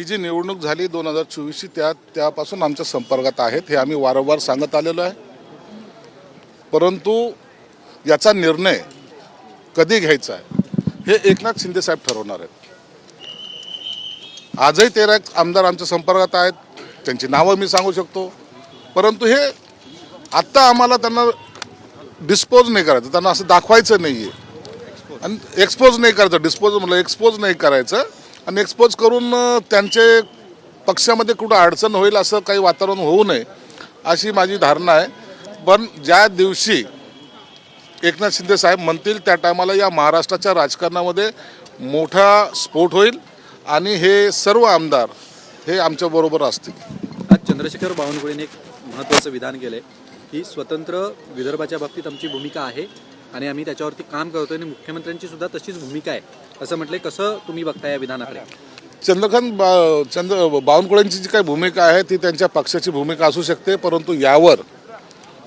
ही जी निवडणूक झाली दोन हजार चोवीसची त्या त्यापासून आमच्या संपर्कात आहेत हे आम्ही वारंवार सांगत आलेलो आहे. परंतु याचा निर्णय कधी घ्यायचा आहे हे एकनाथ शिंदे साहेब ठरवणार आहेत. आजही तेरा आमदार आमच्या संपर्कात आहेत त्यांची नावं मी सांगू शकतो. परंतु हे आत्ता आम्हाला त्यांना डिस्पोज नाही करायचं त्यांना असं दाखवायचं नाही आहे आणि एक्सपोज नाही करायचं डिस्पोज म्हणलं एक्सपोज नाही करायचं. आणि एक्सपोज करून त्यांचे पक्षामध्ये कुठं अडचण होईल असं काही वातावरण होऊ नये अशी माझी धारणा आहे. पण ज्या दिवशी एकनाथ शिंदे साहेब म्हणतील त्या टायमाला या महाराष्ट्राच्या राजकारणामध्ये मोठा स्फोट होईल आणि हे सर्व आमदार हे आमच्याबरोबर असतील. आज चंद्रशेखर बावनकुळेने एक महत्त्वाचं विधान केलंय. की स्वतंत्र विदर्भाच्या बाबतीत आमची भूमिका आहे. आणि आम्ही त्याच्यावरती काम करतोय आणि मुख्यमंत्र्यांची सुद्धा तशीच भूमिका आहे. असं म्हटलंय कसं तुम्ही बघता या विधानाकडे? चंद्रकांत बा चंद्र बावनकुळेंची जी काही भूमिका आहे ती त्यांच्या पक्षाची भूमिका असू शकते परंतु यावर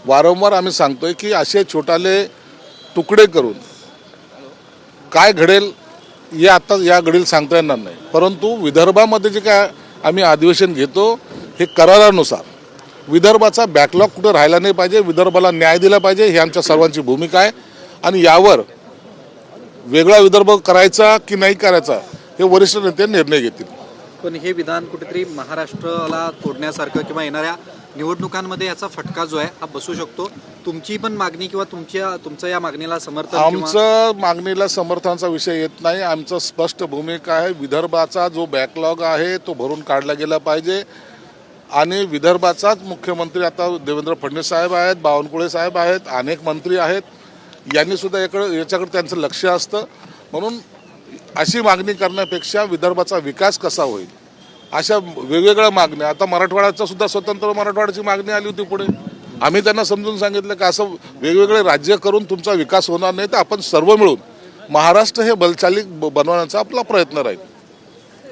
वारंवार आम्ही सांगतोय की असे छोटाले तुकडे करून काय घडेल हे आता या घडील सांगता येणार नाही. परंतु विदर्भामध्ये जे काय आम्ही अधिवेशन घेतो हे करारानुसार. विदर्भाचा बॅकलॉग कुठं राहिला नाही पाहिजे विदर्भाला न्याय दिला पाहिजे ही आमच्या सर्वांची भूमिका आहे. आणि यावर वेगळा विदर्भ करायचा की नाही करायचा हे वरिष्ठ नेते निर्णय घेतील. पण हे विधान कुठेतरी महाराष्ट्राला तोडण्यासारखं किंवा येणाऱ्या निवडणुकांमध्ये याचा फटका जो आहे हा बसू शकतो. तुमची पण मागणी किंवा तुमच्या तुमचं या मागणीला समर्थन आमचं मागणीला समर्थनाचा विषय येत नाही. आमचं स्पष्ट भूमिका आहे विदर्भाचा जो बॅकलॉग आहे तो भरून काढला गेला पाहिजे. आणि विदर्भाचाच मुख्यमंत्री आता देवेंद्र फडणवीस साहेब आहेत बावनकुळे साहेब आहेत अनेक मंत्री आहेत. यांनी सुद्धा याकडे याच्याकडे त्यांचं लक्ष असतं. म्हणून अशी मागणी करण्यापेक्षा विदर्भाचा विकास कसा होईल? अशा वेगवेगळ्या मागण्या. आता मराठवाड्याचा सुद्धा स्वतंत्र मराठवाड्याची मागणी आली होती पुढे. आम्ही त्यांना समजून सांगितलं की असं वेगवेगळे राज्य करून तुमचा विकास होणार नाही तर आपण सर्व मिळून महाराष्ट्र हे बलचाली ब- बनवण्याचा आपला प्रयत्न राहील.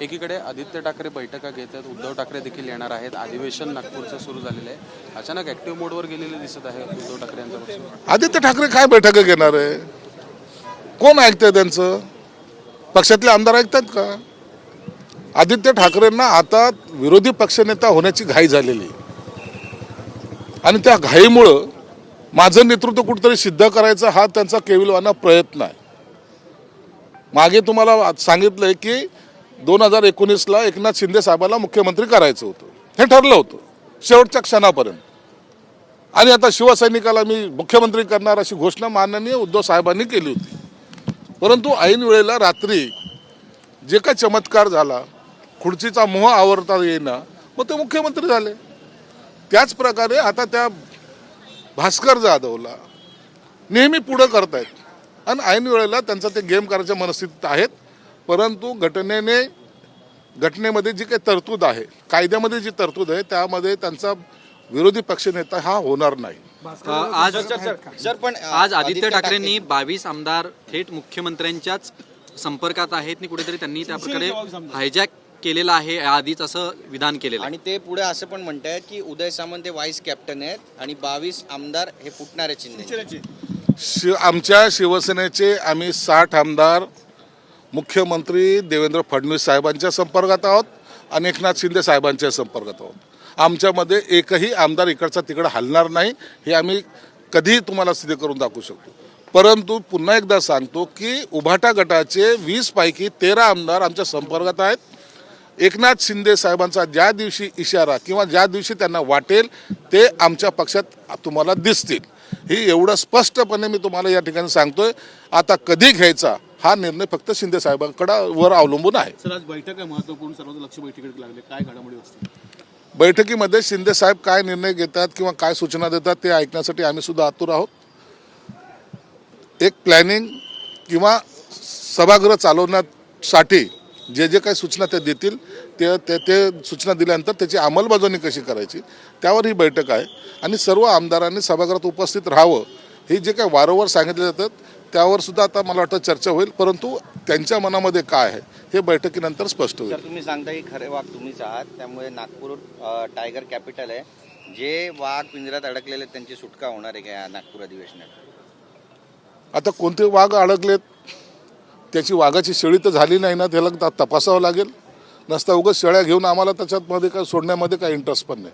एकीकडे आदित्य ठाकरे बैठका घेत आहेत उद्धव ठाकरे देखील येणार आहेत. अधिवेशन नागपूरचं सुरू झालेलं आहे. अचानक ऍक्टिव्ह मोडवर गेलेले दिसत आहे उद्धव ठाकरे यांचा पक्ष आदित्य ठाकरे काय बैठक घेणार आहे? कोण ऐकतंय त्यांचं? पक्षातले आमदार ऐकतात का? आदित्य ठाकरेंना आता विरोधी पक्षनेता होण्याची घाई झालेली आहे. आणि त्या घाईमुळं माझं नेतृत्व कुठेतरी सिद्ध करायचा हा त्यांचा केविलवाना प्रयत्न आहे. मागे तुम्हाला सांगितलंय की दोन हजार एकोणीसला एकनाथ शिंदे साहेबाला मुख्यमंत्री करायचं होतं. हे ठरलं होतं. शेवटच्या क्षणापर्यंत. आणि आता शिवसैनिकाला मी मुख्यमंत्री करणार अशी घोषणा माननीय उद्धव साहेबांनी केली होती. परंतु ऐन वेळेला रात्री जे काय चमत्कार झाला खुर्चीचा मोह आवरता येईना मग ते मुख्यमंत्री झाले. त्याच प्रकारे आता त्या भास्कर जाधवला नेहमी पुढं करतायत. आणि ऐन वेळेला त्यांचा ते गेम करायच्या मनस्थितीत आहेत. परंतु घटनेने घटनेमध्ये जी काही तरतूद आहे कायद्यामध्ये जी तरतूद आहे त्यामध्ये त्यांचा विरोधी पक्षनेता हा होणार नाही. आज सर पण आज आदित्य ठाकरेंनी बावीस आमदार थेट मुख्यमंत्र्यांच्याच संपर्कात आहेत आणि कुठेतरी त्यांनी त्या प्रकारे हायजॅक केलेलं आहे आधीच असं विधान केलेलं आणि ते पुढे असं पण म्हणतायत की उदय सामंत हे वाईस कॅप्टन आहेत आणि बावीस आमदार हे फुटणारे चिन्ह आमच्या शिवसेनेचे आम्ही साठ आमदार मुख्यमंत्री देवेंद्र फडणवीस साहेबांच्या संपर्कात आहोत आणि एकनाथ शिंदे साहेबांच्या संपर्कात आहोत. आमच्यामध्ये एकही आमदार इकडचा तिकडं हलणार नाही हे आम्ही कधीही तुम्हाला सिद्ध करून दाखवू शकतो. परंतु पुन्हा एकदा सांगतो की उभाटा गटाचे वीसपैकी तेरा आमदार आमच्या संपर्कात आहेत. एकनाथ शिंदे साहेबांचा ज्या दिवशी इशारा किंवा ज्या दिवशी त्यांना वाटेल ते आमच्या पक्षात तुम्हाला दिसतील. ही एवढं स्पष्टपणे मी तुम्हाला या ठिकाणी सांगतोय. आता कधी घ्यायचा? हा निर्णय फक्त शिंदे साहेबांकडे वर अवलंबून आहे. सर आज बैठक आहे महत्त्वपूर्ण सर्वांचं लक्ष बैठकीकडे लागले. काय घडामोडी असतील? बैठकीमध्ये शिंदे साहेब काय निर्णय घेतात किंवा काय सूचना देतात ते ऐकण्यासाठी आम्ही सुद्धा आतुर आहोत. एक प्लॅनिंग किंवा सभागृह चालवण्यासाठी जे जे काही सूचना ते देतील ते ते ते सूचना दिल्यानंतर त्याची अंमलबजावणी कशी करायची त्यावर ही बैठक आहे. आणि सर्व आमदारांनी सभागृहात उपस्थित राहावं हे जे काही वारंवार सांगितले जातात त्यावर सुद्धा आता मला वाटतं चर्चा होईल परंतु त्यांच्या मनामध्ये काय आहे हे बैठकीनंतर स्पष्ट होईल. तुम्ही सांगता की खरे वाघ तुम्हीच आहात त्यामुळे नागपूर टायगर कॅपिटल आहे. जे वाघ पिंजऱ्यात अडकलेले त्यांची सुटका होणार आहे का नागपूर अधिवेशनात? आता कोणते वाघ अडकलेत त्याची वाघाची शेळी तर झाली नाही ना त्याला तपासावं लागेल. नसता उगाच शेळ्या घेऊन आम्हाला त्याच्यात मध्ये काय सोडण्यामध्ये काही इंटरेस्ट पण नाही.